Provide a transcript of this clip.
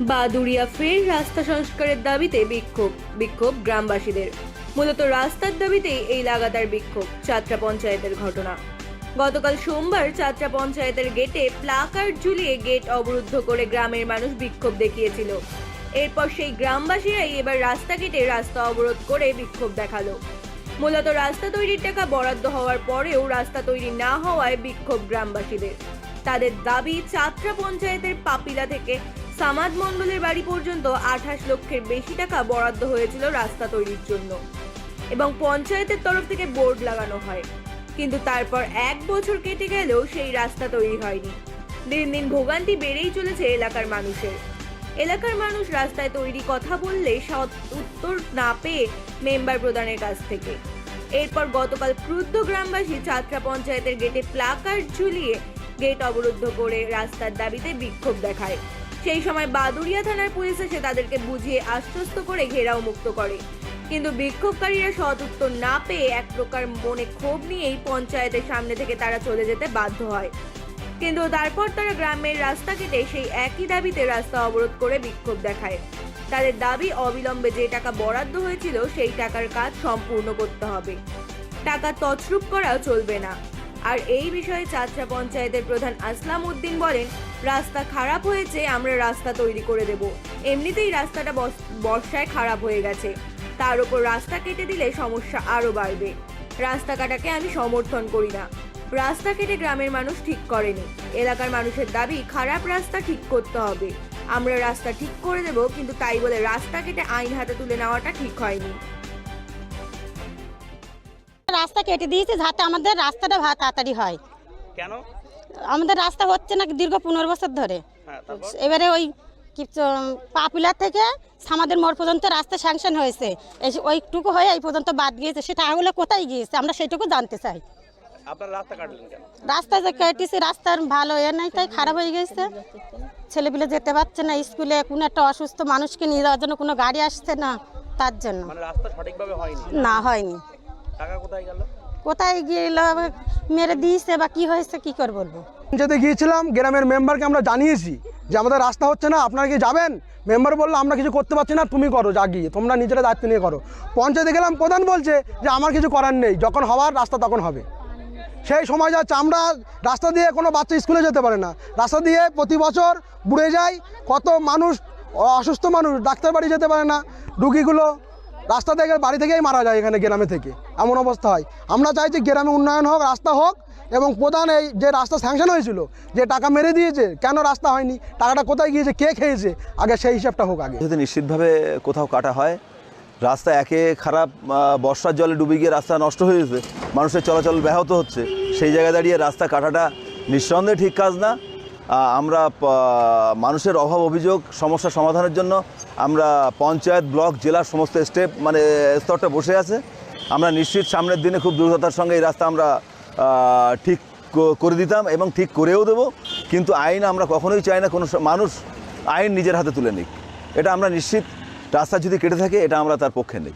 বাদুড়িয়া ফের রাস্তা সংস্কারের দাবিতে বিক্ষোভ বিক্ষোভ গ্রামবাসীদের। মূলত রাস্তার দাবিতেই এই লাগাতার বিক্ষোভ, চাত্রা পঞ্চায়েতের ঘটনা। গতকাল সোমবার চাত্রা পঞ্চায়েতের গেটে প্লাকার্ড ঝুলিয়ে গেট অবরুদ্ধ করে গ্রামের মানুষ বিক্ষোভ দেখিয়েছিল। এরপর সেই গ্রামবাসীরাই এবার রাস্তা কেটে রাস্তা অবরোধ করে বিক্ষোভ দেখাল। মূলত রাস্তা তৈরির টাকা বরাদ্দ হওয়ার পরেও রাস্তা তৈরি না হওয়ায় বিক্ষোভ গ্রামবাসীদের। তাদের দাবি চাত্রা পঞ্চায়েতের পাপিলা থেকে সামাদ মণ্ডলের বাড়ি পর্যন্ত আঠাশ লক্ষের বেশি টাকা বরাদ্দ হয়েছিল রাস্তা তৈরির জন্য এবং পঞ্চায়েতের তরফ থেকে বোর্ড লাগানো হয়। কিন্তু তারপর এক বছর কেটে গেলেও সেই রাস্তা তৈরি হয়নি। দিন দিন ভোগান্তি বেড়েই চলেছে এলাকার মানুষের। এলাকার মানুষ রাস্তায় তৈরি কথা বললে সৎ উত্তর না পেয়ে মেম্বার প্রদানের কাছ থেকে। এরপর গতকাল ক্রুদ্ধ গ্রামবাসী চাত্রা পঞ্চায়েতের গেটে প্লাকার্ড ঝুলিয়ে গেট অবরুদ্ধ করে রাস্তার দাবিতে বিক্ষোভ দেখায়। সেই সময় বাদুড়িয়া থানার পুলিশ এসে তাদেরকে বুঝিয়ে আশ্বস্ত করে ঘেরাও মুক্ত করে। কিন্তু বিক্ষোভকারীরা সৎ উত্তর না পেয়ে এক প্রকার মনে ক্ষোভ নিয়েই পঞ্চায়েতের সামনে থেকে তারা চলে যেতে বাধ্য হয়। কিন্তু তারপর তারা গ্রামের রাস্তা কেটে সেই একই দাবিতে রাস্তা অবরোধ করে বিক্ষোভ দেখায়। তাদের দাবি অবিলম্বে যে টাকা বরাদ্দ হয়েছিল সেই টাকার কাজ সম্পূর্ণ করতে হবে। টাকা তছরূপ করাও চলবে না। আর এই বিষয়ে চাত্রা পঞ্চায়েতের প্রধান আসলাম উদ্দিন বলেন, রাস্তা খারাপ হয়েছে, আমরা রাস্তা তৈরি করে দেব। এমনিতেই রাস্তাটা বর্ষায় খারাপ হয়ে গেছে। তার উপর রাস্তা কেটে দিলে সমস্যা আরও বাড়বে। রাস্তা কাটাকে আমি সমর্থন করি না। রাস্তা কেটে গ্রামের মানুষ ঠিক করেনি। এলাকার মানুষের দাবি, খারাপ রাস্তা ঠিক করতে হবে। আমরা রাস্তা ঠিক করে দেব, কিন্তু তাই বলে রাস্তা কেটে আইন হাতে তুলে নেওয়াটা ঠিক হয়নি। রাস্তা কেটে দিয়েছে যাতে আমাদের রাস্তাটা তাড়াতাড়ি হয়। কেন? আমাদের রাস্তা হচ্ছে না দীর্ঘ পনেরো বছর ধরে। হ্যাঁ এবারে ওই পাপুলার থেকে আমাদের মোড় পর্যন্ত রাস্তা স্যাংশন হয়েছে। এই ওইটুকু হয়ে এই পর্যন্ত বাদ গিয়েছে। সেটা আগলে কোথায় গিয়েছে? আমরা সেটুকু জানতে চাই। রাস্তা যে কেটেছে রাস্তার ভালো এ নাই তাই খারাপ হয়ে গেছে ছেলেপিলে যেতে পারছে না স্কুলে কোনো একটা অসুস্থ মানুষকে নিয়ে যাওয়ার জন্য কোনো গাড়ি আসছে না তার জন্য। মানে না হয়নি। টাকা কোথায় গেল? কোথায় গেল? মেরে দিয়েছে বা কি হয়েছে কি করে বলব? পঞ্চায়েতে গিয়েছিলাম গ্রামের মেম্বারকে আমরা জানিয়েছি যে আমাদের রাস্তা হচ্ছে না আপনারা কি যাবেন? মেম্বার বলল আমরা কিছু করতে পারছি না তুমি করো যা গিয়ে তোমরা নিজেরা দায়িত্ব নিয়ে করো। পঞ্চায়েতে গেলাম প্রধান বলছে যে আমার কিছু করার নেই যখন হওয়ার রাস্তা তখন হবে। সেই সময় যাচ্ছে আমরা রাস্তা দিয়ে কোনো বাচ্চা স্কুলে যেতে পারে না। রাস্তা দিয়ে প্রতি বছর বুড়ে যায় কত মানুষ অসুস্থ মানুষ ডাক্তার বাড়ি যেতে পারে না রুগীগুলো রাস্তা থেকে বাড়ি থেকেই মারা যায় এখানে গ্রামে থেকে। এমন অবস্থা হয়। আমরা চাইছি গ্রামে উন্নয়ন হোক, রাস্তা হোক, এবং প্রধান এই যে রাস্তা স্যাংশন হয়েছিল, যে টাকা মেরে দিয়েছে, কেন রাস্তা হয়নি, টাকাটা কোথায় গিয়েছে, কে খেয়েছে, আগে সেই হিসাবটা হোক আগে। যদি নিশ্চিতভাবে কোথাও কাটা হয়, রাস্তা একে খারাপ বর্ষার জলে ডুবে গিয়ে রাস্তা নষ্ট হয়ে গেছে, মানুষের চলাচল ব্যাহত হচ্ছে, সেই জায়গায় দাঁড়িয়ে রাস্তা কাটাটা নিঃসন্দেহে ঠিক কাজ না। আমরা মানুষের অভাব অভিযোগ, সমস্যা সমাধানের জন্য আমরা পঞ্চায়েত ব্লক, জেলার সমস্ত স্টেপ মানে স্তরটা বসে আছে। আমরা নিশ্চিত সামনের দিনে খুব দ্রুততার সঙ্গে এই রাস্তা আমরা ঠিক করে দিতাম এবং ঠিক করেও দেবো। কিন্তু আইন আমরা কখনোই চাই না, কোনো মানুষ আইন নিজের হাতে তুলে নিক। এটা আমরা নিশ্চিত, রাস্তা যদি কেটে থাকে, এটা আমরা তার পক্ষে নেই।